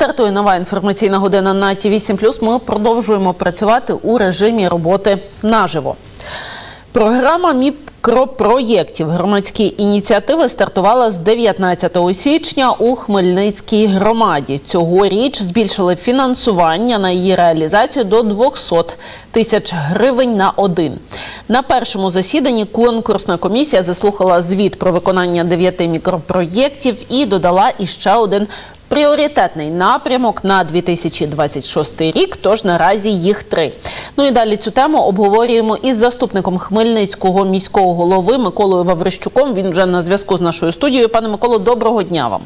Стартує нова інформаційна година на ті 8 Ми продовжуємо працювати у режимі роботи наживо. Програма мікропроєктів громадські ініціативи стартувала з 19 січня у Хмельницькій громаді. Цьогоріч збільшили фінансування на її реалізацію до 200 тисяч гривень на один. На першому засіданні конкурсна комісія заслухала звіт про виконання дев'яти мікропроєктів і додала іще один Пріоритетний напрямок на 2026 рік, тож наразі їх три. Ну і далі цю тему обговорюємо із заступником Хмельницького міського голови Миколою Ваврищуком. Він вже на зв'язку з нашою студією. Пане Миколо, доброго дня вам.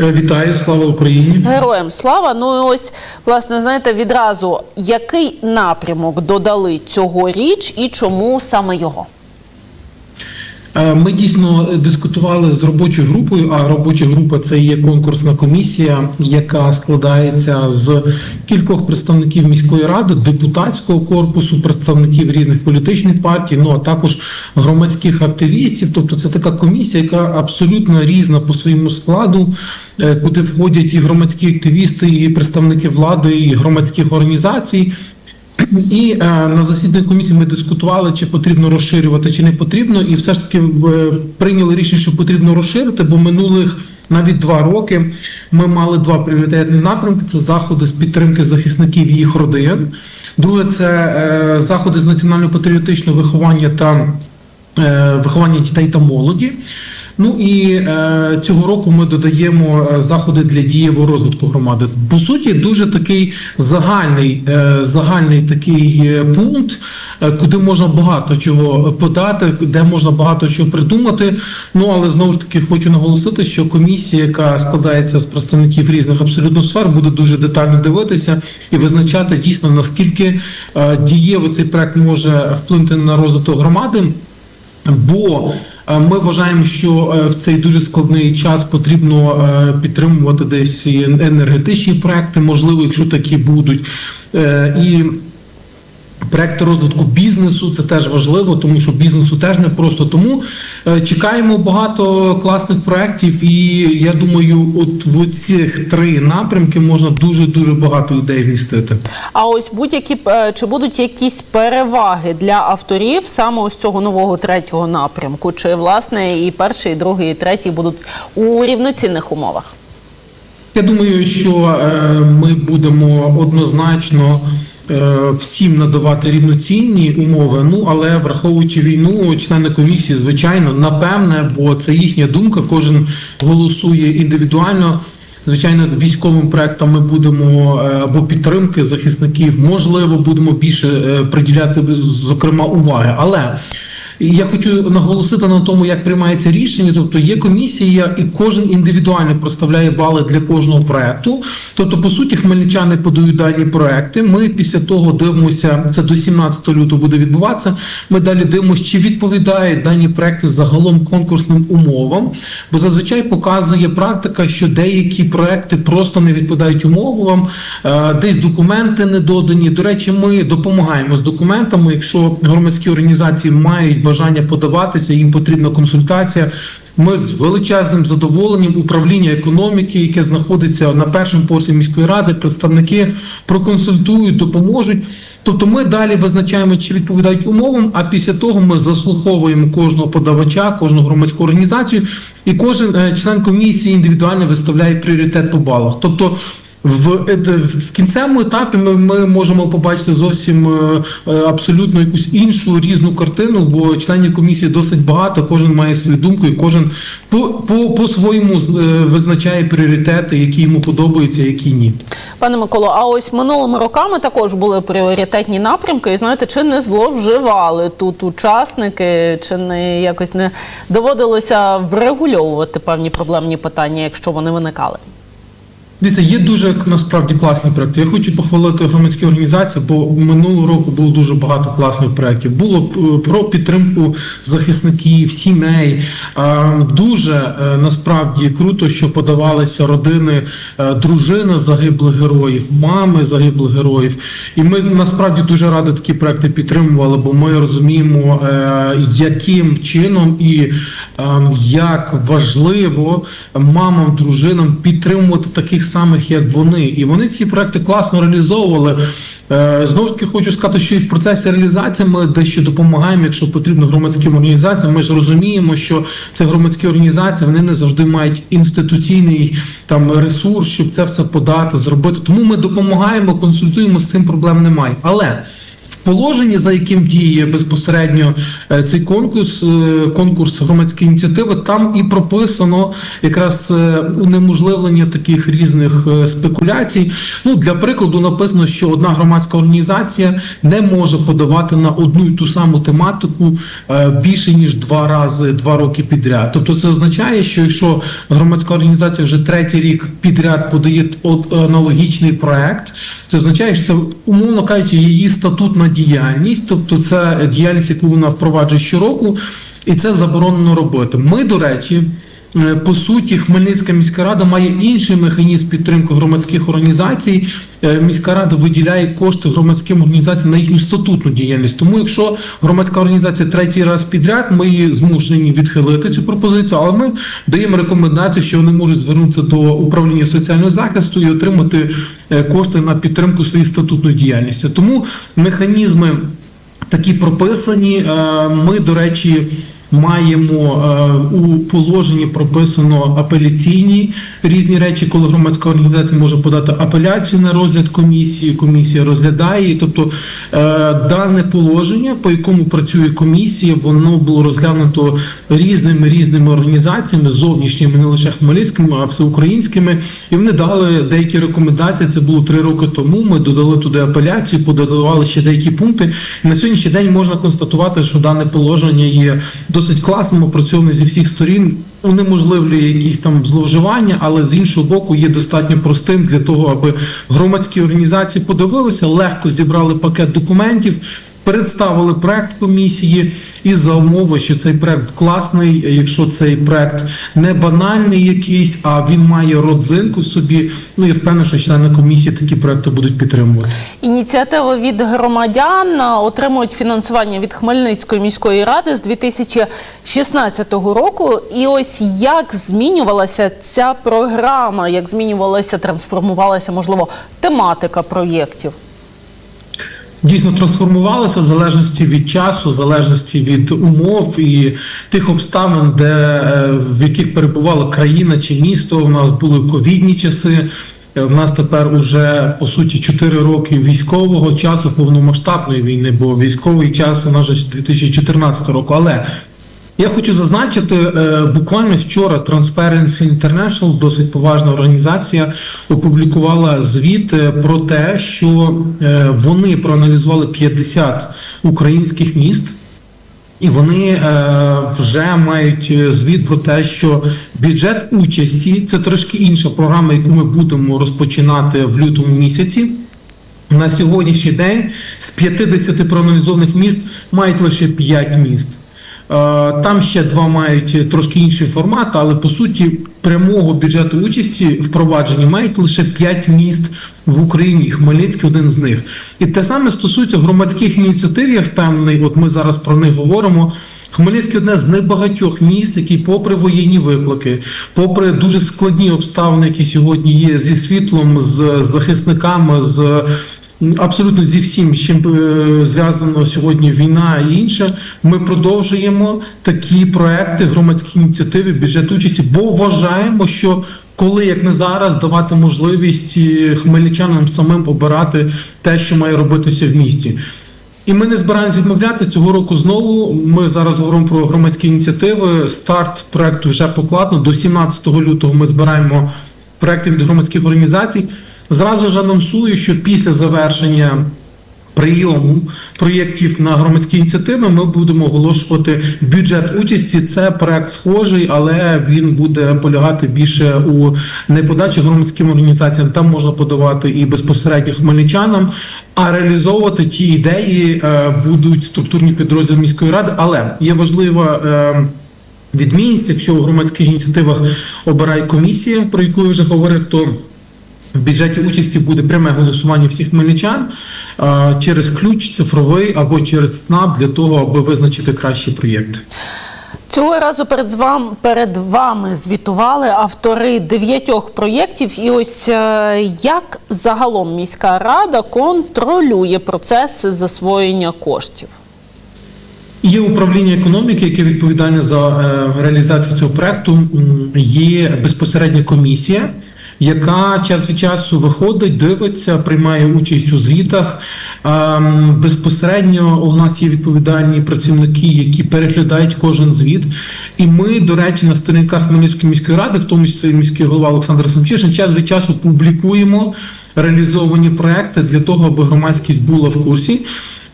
Е, Вітаю, слава Україні. Героям слава. Ну і ось, власне, знаєте, відразу який напрямок додали цьогоріч і чому саме його? Е, Ми дійсно дискутували з робочою групою. А робоча група це є конкурсна комісія, яка складається з кількох представників міської ради, депутатського корпусу, представників різних політичних партій, ну а також громадських активістів. Тобто, це така комісія, яка абсолютно різна по своєму складу, е, куди входять і громадські активісти, і представники влади, і громадських організацій. І е, на засіданні комісії ми дискутували, чи потрібно розширювати, чи не потрібно, і все ж таки в, прийняли рішення, що потрібно розширити, бо минулих навіть два роки ми мали два пріоритетні напрямки: це заходи з підтримки захисників їх родин. Друге, це е, заходи з національно-патріотичного виховання та е, виховання дітей та молоді. Ну і е, цього року ми додаємо е, заходи для дієвого розвитку громади. По суті, дуже такий загальний, е, загальний такий е, пункт, е, куди можна багато чого подати, де можна багато чого придумати. Ну але знову ж таки хочу наголосити, що комісія, яка складається з представників різних абсолютно сфер, буде дуже детально дивитися і визначати дійсно наскільки е, дієво цей проект може вплинути на розвиток громади. Бо ми вважаємо, що е, в цей дуже складний час потрібно е, підтримувати десь енергетичні проекти, можливо, якщо такі будуть. Е, І Проекти розвитку бізнесу це теж важливо, тому що бізнесу теж не просто. Тому е, чекаємо багато класних проєктів, і я думаю, от в цих три напрямки можна дуже дуже багато ідей вмістити. А ось будь-які е, чи будуть якісь переваги для авторів саме ось цього нового третього напрямку? Чи власне і перший, і другий, і третій будуть у рівноцінних умовах? Я думаю, що е, ми будемо однозначно. Е, Всім надавати рівноцінні умови, ну але враховуючи війну, члени комісії, звичайно, напевне, бо це їхня думка. Кожен голосує індивідуально. Звичайно, військовим проектом ми будемо е, або підтримки захисників, можливо, будемо більше е, приділяти зокрема уваги. Але я хочу наголосити на тому, як приймається рішення. Тобто є комісія, і кожен індивідуально проставляє бали для кожного проекту. Тобто, по суті, хмельничани подають дані проекти. Ми після того дивимося, це до 17 лютого буде відбуватися. Ми далі дивимося, чи відповідають дані проекти загалом конкурсним умовам. Бо зазвичай показує практика, що деякі проекти просто не відповідають умовам, е, десь документи не додані. До речі, ми допомагаємо з документами. Якщо громадські організації мають бажання подаватися, їм потрібна консультація. Ми з величезним задоволенням управління економіки, яке знаходиться на першому поверсі міської ради, представники проконсультують, допоможуть. Тобто ми далі визначаємо, чи відповідають умовам, а після того ми заслуховуємо кожного подавача, кожну громадську організацію, і кожен е, член комісії індивідуально виставляє пріоритет по балах. Тобто в, е, в кінцевому етапі ми, ми можемо побачити зовсім е, е, абсолютно якусь іншу різну картину, бо членів комісії досить багато, кожен має свою думку, і кожен по, по, по своєму е, визначає пріоритети, які йому подобаються, які ні. Пане Миколо, а ось минулими роками також були пріоритетні напрямки, і знаєте, чи не зловживали тут учасники, чи не якось не доводилося врегульовувати певні проблемні питання, якщо вони виникали? Дивіться, є дуже насправді класні проекти. Я хочу похвалити громадські організації, бо минулого року було дуже багато класних проєктів. Було е, про підтримку захисників, сімей. Е, Дуже е, насправді круто, що подавалися родини, дружини загиблих героїв, мами загиблих героїв. І ми насправді дуже раді такі проекти підтримували, бо ми розуміємо, яким чином і як важливо мамам, дружинам підтримувати таких самих, як вони. І вони ці проекти класно реалізовували. Е, Знову ж таки, хочу сказати, що і в процесі реалізації ми дещо допомагаємо, якщо потрібно громадським організаціям. Ми ж розуміємо, що це громадські організації, вони не завжди мають інституційний там ресурс, щоб це все подати, зробити. Тому ми допомагаємо, консультуємо, з цим проблем немає. Але положенні, за яким діє безпосередньо е, цей конкурс, е, конкурс громадської ініціативи, там і прописано якраз е, унеможливлення таких різних спекуляцій. Ну для прикладу написано, що одна громадська організація не може подавати на одну і ту саму тематику більше ніж два рази два роки підряд. Тобто це означає, що якщо громадська організація вже третій рік підряд подає аналогічний проект, це означає, що це умовно кажучи, її статутна діяльність, тобто це діяльність, яку вона впроваджує щороку, і це заборонено робити. Ми, до речі. Е, По суті, Хмельницька міська рада має інший механізм підтримки громадських організацій. Е, Міська рада виділяє кошти громадським організаціям на їхню статутну діяльність. Тому, якщо громадська організація третій раз підряд, ми її змушені відхилити цю пропозицію, але ми даємо рекомендацію, що вони можуть звернутися до управління соціального захисту і отримати е, кошти на підтримку своєї статутної діяльності. Тому механізми такі прописані. Ми, до речі, маємо е, у положенні прописано апеляційні різні речі, коли громадська організація може подати апеляцію на розгляд комісії. Комісія розглядає. Тобто е, дане положення, по якому працює комісія, воно було розглянуто різними різними організаціями, зовнішніми, не лише хмельницькими, а всеукраїнськими. І вони дали деякі рекомендації. Це було три роки тому. Ми додали туди апеляцію, подавали ще деякі пункти. На сьогоднішній день можна констатувати, що дане положення є досить класно опрацьований зі всіх сторін. Унеможливлює якісь там зловживання, але з іншого боку є достатньо простим для того, аби громадські організації подивилися, легко зібрали пакет документів, представили проект комісії і за умови, що цей проект класний, якщо цей проект не банальний якийсь, а він має родзинку в собі. Ну я впевнений, що члени комісії такі проекти будуть підтримувати. Ініціативи від громадян отримують фінансування від Хмельницької міської ради з 2016 року. І ось як змінювалася ця програма, як змінювалася, трансформувалася, можливо, тематика проєктів. Дійсно трансформувалися в залежності від часу, в залежності від умов і тих обставин, де е, в яких перебувала країна чи місто. У нас були ковідні часи. У нас тепер уже по суті 4 роки військового часу повномасштабної війни, бо військовий час у нас вже з 2014 року. Але я хочу зазначити, е, буквально вчора Transparency International, досить поважна організація, опублікувала звіт е, про те, що е, вони проаналізували 50 українських міст. І вони вже мають звіт про те, що бюджет участі це трошки інша програма, яку ми будемо розпочинати в лютому місяці. На сьогоднішній день з 50 проаналізованих міст мають лише 5 міст. Е, Там ще два мають трошки інший формат, але по суті прямого бюджету участі впроваджені мають лише 5 міст в Україні. Хмельницький один з них. І те саме стосується громадських ініціатив. Я впевнений, от ми зараз про них говоримо. Хмельницький одне з небагатьох міст, які, попри воєнні виклики, попри дуже складні обставини, які сьогодні є зі світлом, з захисниками, з абсолютно зі всім, з чим е, зв'язано сьогодні війна і інше, ми продовжуємо такі проекти, громадські ініціативи, бюджет участі, бо вважаємо, що коли як не зараз давати можливість е, хмельничанам самим обирати те, що має робитися в місті. І ми не збираємося відмовлятися цього року. Знову ми зараз говоримо про громадські ініціативи. Старт проекту вже покладено. До 17 лютого ми збираємо проекти від громадських організацій. Зразу ж анонсую, що після завершення прийому проєктів на громадські ініціативи ми будемо оголошувати бюджет участі. Це проект схожий, але він буде полягати більше у неподачі громадським організаціям. Там можна подавати і безпосередньо хмельничанам, а реалізовувати ті ідеї е, будуть структурні підрозділи міської ради. Але є важлива. е, Відмінність, якщо у громадських ініціативах обирає комісія, про яку я вже говорив, то в бюджеті участі буде пряме голосування всіх хмельничан е, через ключ цифровий або через СНАП для того, аби визначити кращий проєкт. Цього разу перед вами, перед вами звітували автори дев'ятьох проєктів. І ось е, як загалом міська рада контролює процес засвоєння коштів. Є управління економіки, яке відповідальне за е, реалізацію цього проекту. Є безпосередня комісія, яка час від часу виходить, дивиться, приймає участь у звітах. А, Безпосередньо у нас є відповідальні працівники, які переглядають кожен звіт. І ми, до речі, на сторінках Хмельницької міської ради, в тому числі міський голова Олександр Самчишин, час від часу публікуємо реалізовані проекти для того, аби громадськість була в курсі.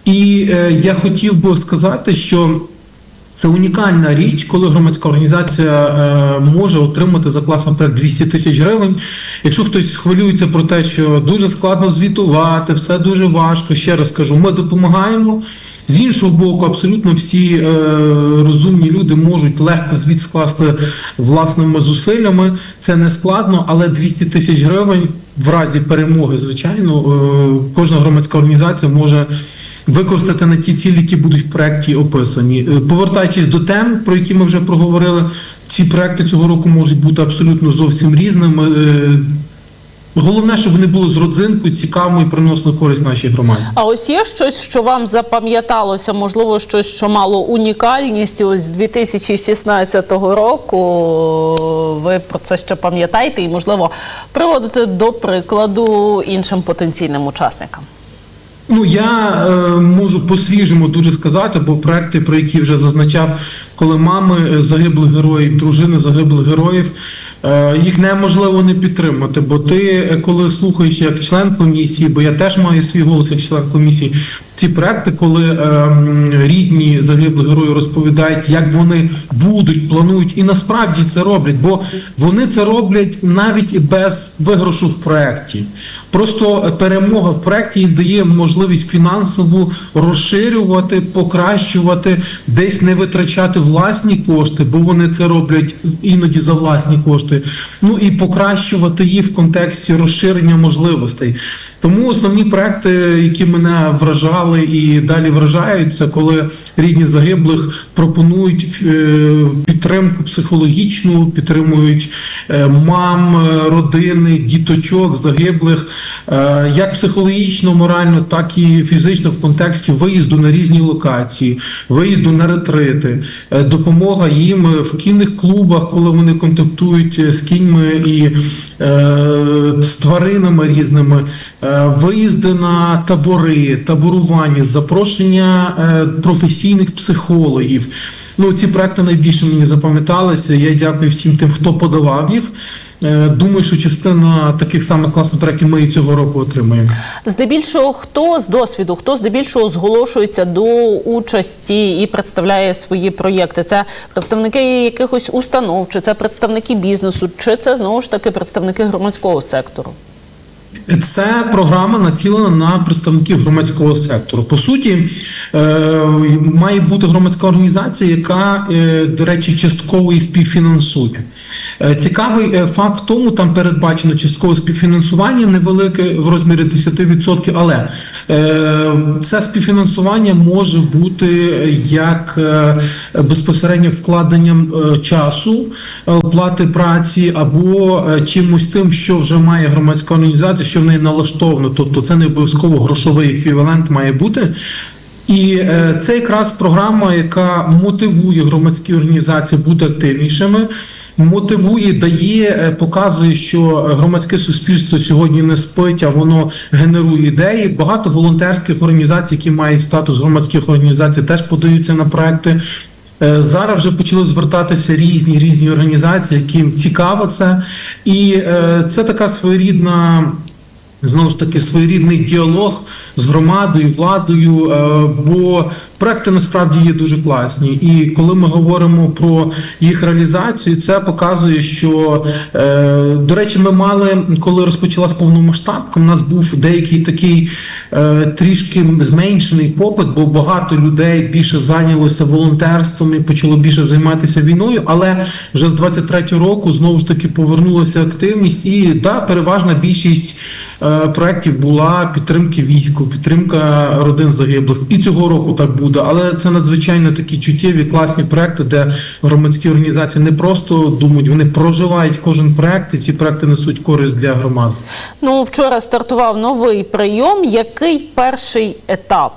І е, я хотів би сказати, що це унікальна річ, коли громадська організація е, може отримати за клас, наприклад, 200 тисяч гривень. Якщо хтось хвилюється про те, що дуже складно звітувати, все дуже важко. Ще раз кажу, ми допомагаємо. З іншого боку, абсолютно всі е, розумні люди можуть легко звіт скласти власними зусиллями. Це не складно, але 200 тисяч гривень в разі перемоги, звичайно, е, кожна громадська організація може використати на ті цілі, які будуть в проєкті описані. Е, Повертаючись до тем, про які ми вже проговорили, ці проекти цього року можуть бути абсолютно зовсім різними. Е, Головне, щоб вони були з родзинкою, цікавими і приносили користь нашій громаді. А ось є щось, що вам запам'яталося, можливо, щось, що мало унікальність. Ось з 2016 року ви про це ще пам'ятаєте і, можливо, приводите до прикладу іншим потенційним учасникам. Ну я е, можу по-свіжому дуже сказати, бо проекти, про які вже зазначав, коли мами загиблих героїв, дружини загиблих героїв, е, їх неможливо не підтримати. Бо ти, е, коли слухаєш як член комісії, бо я теж маю свій голос як член комісії, ці проекти, коли е, рідні загиблих героїв розповідають, як вони будуть, планують, і насправді це роблять, бо вони це роблять навіть без виграшу в проекті. Просто перемога в проекті їм дає можливість фінансово розширювати, покращувати, десь не витрачати власні кошти, бо вони це роблять іноді за власні кошти. Ну і покращувати їх в контексті розширення можливостей. Тому основні проекти, які мене вражали і далі вражають, це коли рідні загиблих пропонують е, підтримку психологічну, підтримують е, мам, е, родини, діточок загиблих, як психологічно, морально, так і фізично в контексті виїзду на різні локації, виїзду на ретрити, допомога їм в кінних клубах, коли вони контактують з кіньми і з тваринами різними. Виїзди на табори, таборування, запрошення е, професійних психологів. Ну, ці проекти найбільше мені запам'яталися. Я дякую всім тим, хто подавав їх. Е, Думаю, що частина таких самих класних проєктів ми і цього року отримаємо. Здебільшого, хто з досвіду, хто здебільшого зголошується до участі і представляє свої проєкти? Це представники якихось установ, чи це представники бізнесу, чи це знову ж таки представники громадського сектору? Це програма націлена на представників громадського сектору. По суті, е, має бути громадська організація, яка, е, до речі, частково і співфінансує. Е, Цікавий факт в тому, там передбачено часткове співфінансування невелике в розмірі 10%, але це співфінансування може бути як е, безпосередньо вкладенням е, часу, е, оплати праці або е, чимось тим, що вже має громадська організація, що в неї налаштовано. Тобто це не обов'язково грошовий еквівалент має бути. І е, це якраз програма, яка мотивує громадські організації бути активнішими, мотивує, дає, е, показує, що громадське суспільство сьогодні не спить, а воно генерує ідеї. Багато волонтерських організацій, які мають статус громадських організацій, теж подаються на проекти. Е, Зараз вже почали звертатися різні різні організації, яким цікаво це, і е, це така своєрідна. Знову ж таки, своєрідний діалог з громадою, владою, бо проекти насправді є дуже класні. І коли ми говоримо про їх реалізацію, це показує, що е, до речі, ми мали, коли розпочалась повномасштабка, у нас був деякий такий е, трішки зменшений попит, бо багато людей більше зайнялося волонтерством і почало більше займатися війною. Але вже з 23-го року знову ж таки повернулася активність, і да, переважна більшість проєктів була підтримки війську, підтримка родин загиблих. І цього року так буде. Але це надзвичайно такі чуттєві, класні проекти, де громадські організації не просто думають, вони проживають кожен проект, і ці проекти несуть користь для громад. Ну, вчора стартував новий прийом. Який перший етап?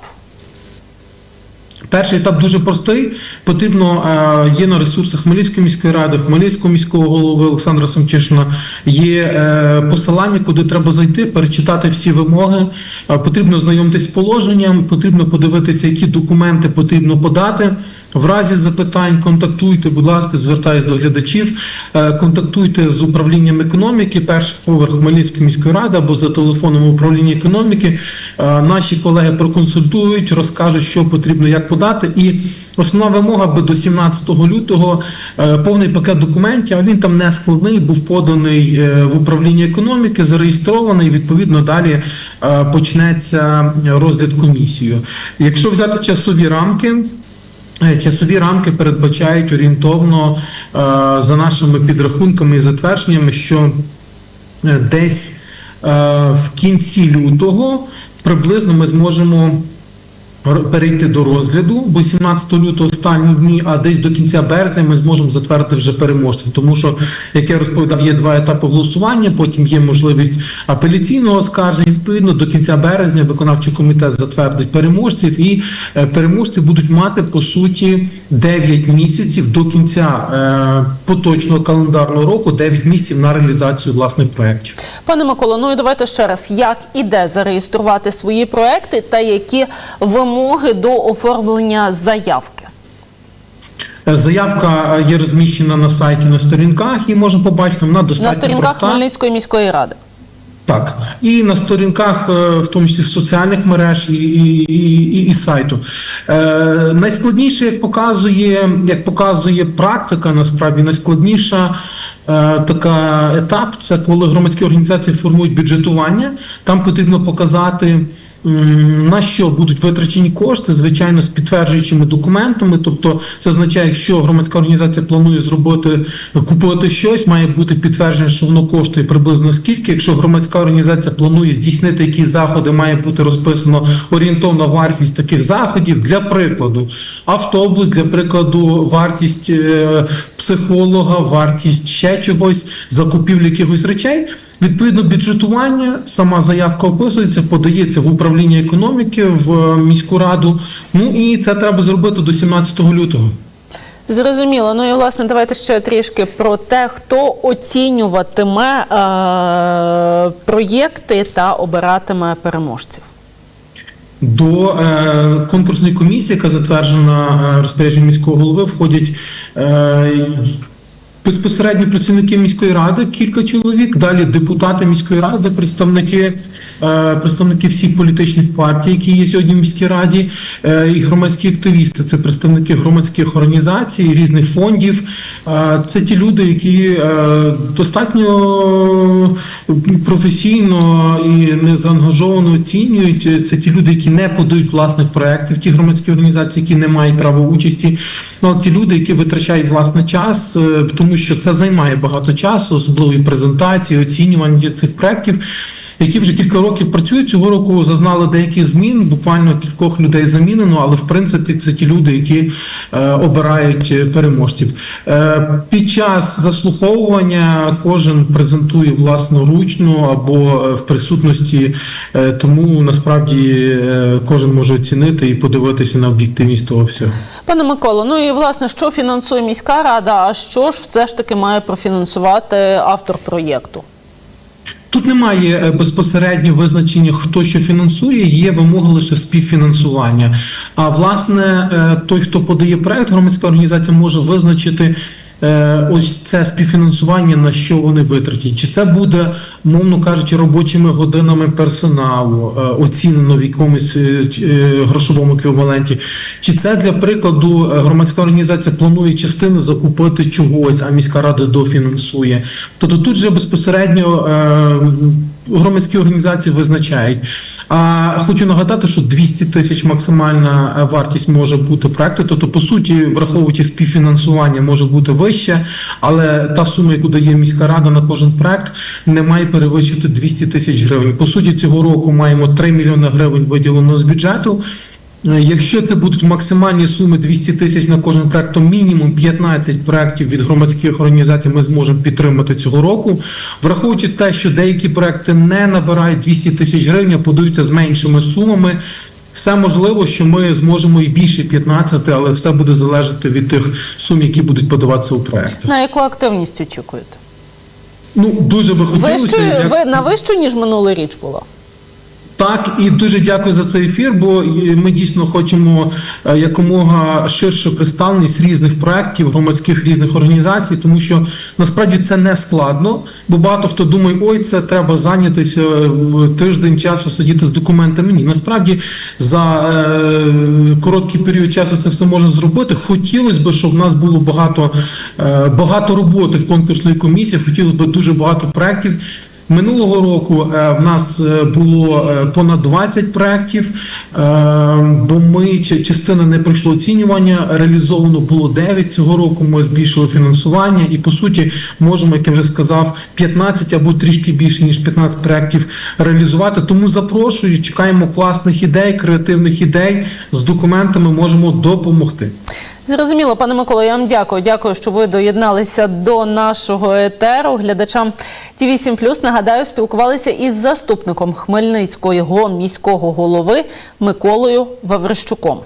Перший етап дуже простий. Потрібно е, є на ресурсах Хмельницької міської ради, Хмельницького міського голови Олександра Самчишина. Є е, посилання, куди треба зайти, перечитати всі вимоги. Е, Потрібно знайомитись з положенням, потрібно подивитися, які документи потрібно подати. В разі запитань контактуйте, будь ласка, звертаюсь до глядачів. е, Контактуйте з управлінням економіки, перший поверх Хмельницької міської ради або за телефоном управління економіки. Е, Наші колеги проконсультують, розкажуть, що потрібно як подати. І основна вимога би до 17 лютого е, повний пакет документів. А він там не складний, був поданий в управління економіки, зареєстрований. Відповідно, далі почнеться розгляд комісією. Якщо взяти часові рамки. Е, Часові рамки передбачають орієнтовно е, за нашими підрахунками і затвердженнями, що е, десь в кінці лютого приблизно ми зможемо перейти до розгляду, бо 17 лютого останні дні, а десь до кінця березня ми зможемо затвердити вже переможців. Тому що, як я розповідав, є два етапи голосування, потім є можливість апеляційного оскарження. Відповідно, до кінця березня виконавчий комітет затвердить переможців, і е, переможці будуть мати по суті 9 місяців до кінця е, поточного календарного року, 9 місяців на реалізацію власних проєктів. Пане Миколо, ну і давайте ще раз, як і де зареєструвати свої проекти та які вимоги до оформлення заявки? Заявка е, є розміщена на сайті на сторінках, і можна побачити, вона достатньо На сторінках проста. Хмельницької міської ради. Так, і на сторінках, е, в тому числі соціальних мереж і, і, і, і сайту. Е, найскладніше, як показує, як показує практика, насправді найскладніша е, така етап це коли громадські організації формують бюджетування. Там потрібно показати. На що будуть витрачені кошти, звичайно, з підтверджуючими документами. Тобто, це означає, якщо громадська організація планує зробити купувати щось, має бути підтвердження, що воно коштує приблизно скільки. Якщо громадська організація планує здійснити якісь заходи, має бути розписано орієнтовна вартість таких заходів. Для прикладу, автобус, для прикладу, вартість е, психолога, вартість ще чогось, закупівлі якихось речей. Відповідно, бюджетування, сама заявка описується, подається в управління економіки в міську раду. Ну і це треба зробити до 17 лютого. Зрозуміло. Ну і власне давайте ще трішки про те, хто оцінюватиме е- проєкти та обиратиме переможців. До е, конкурсної комісії, яка затверджена е, розпорядженням міського голови, входять е, безпосередньо працівники міської ради, кілька чоловік, далі депутати міської ради, представники. е, Представники всіх політичних партій, які є сьогодні в міській раді, е, і громадські активісти, це представники громадських організацій, різних фондів. Е, Це ті люди, які достатньо професійно і незаангажовано оцінюють. Це ті люди, які не подають власних проєктів, ті громадські організації, які не мають права участі. Ну, ті люди, які витрачають власний час, тому що це займає багато часу, особливо і презентації, оцінювання цих проєктів. Які вже кілька років працюють цього року, зазнали деяких змін. Буквально кількох людей замінено, але в принципі це ті люди, які е, обирають е, переможців. Е, під час заслуховування кожен презентує власноручно або е, в присутності, е, тому насправді е, кожен може оцінити і подивитися на об'єктивність того всього. Пане Миколо, ну і власне, що фінансує міська рада, а що ж все ж таки має профінансувати автор проєкту? Тут немає е, безпосередньо визначення, хто що фінансує, є вимога лише співфінансування. А власне, е, той, хто подає проект, громадська організація може визначити. Е, Ось це співфінансування, на що вони витратять. Чи це буде, мовно кажучи, робочими годинами персоналу, е, оцінено в якомусь е, грошовому еквіваленті, чи це для прикладу громадська організація планує частини закупити чогось, а міська рада дофінансує. Тобто тут же безпосередньо громадські організації визначають. А хочу нагадати, що 200 тисяч максимальна е, вартість може бути проекту. Тобто, по суті, враховуючи співфінансування, може бути вище, але та сума, яку дає міська рада на кожен проект, не має перевищити 200 тисяч гривень. По суті, цього року маємо 3 мільйони гривень виділено з бюджету. Е, Якщо це будуть максимальні суми 200 тисяч на кожен проект, то мінімум 15 проектів від громадських організацій ми зможемо підтримати цього року. Враховуючи те, що деякі проекти не набирають 200 тисяч гривень, а подаються з меншими сумами. Все можливо, що ми зможемо і більше 15, але все буде залежати від тих сум, які будуть подаватися у проекти. На яку активність очікуєте? Ну дуже би хотілося. Вищою, як- ви на вищу, ніж минулий річ було? Так, і дуже дякую за цей ефір, бо ми дійсно хочемо е, якомога ширше представленість різних проєктів, громадських різних організацій, тому що насправді це не складно, бо багато хто думає, ой, це треба зайнятися е, тиждень часу сидіти з документами. Ні, насправді за е, короткий період часу це все можна зробити. Хотілося б, щоб в нас було багато, е, багато роботи в конкурсної комісії, хотілося б дуже багато проєктів. Минулого року е, в нас е, було е, понад 20 проєктів, бо ми частина не пройшло оцінювання, реалізовано було 9 цього року. Ми збільшили фінансування і по суті можемо, як я вже сказав, 15 або трішки більше ніж 15 проєктів реалізувати. Тому запрошую, чекаємо класних ідей, креативних ідей з документами. Можемо допомогти. Зрозуміло, пане Миколо, я вам дякую. Дякую, що ви доєдналися до нашого етеру. Глядачам ТІВІ 7 нагадаю, спілкувалися із заступником Хмельницького міського голови Миколою Ваврищуком.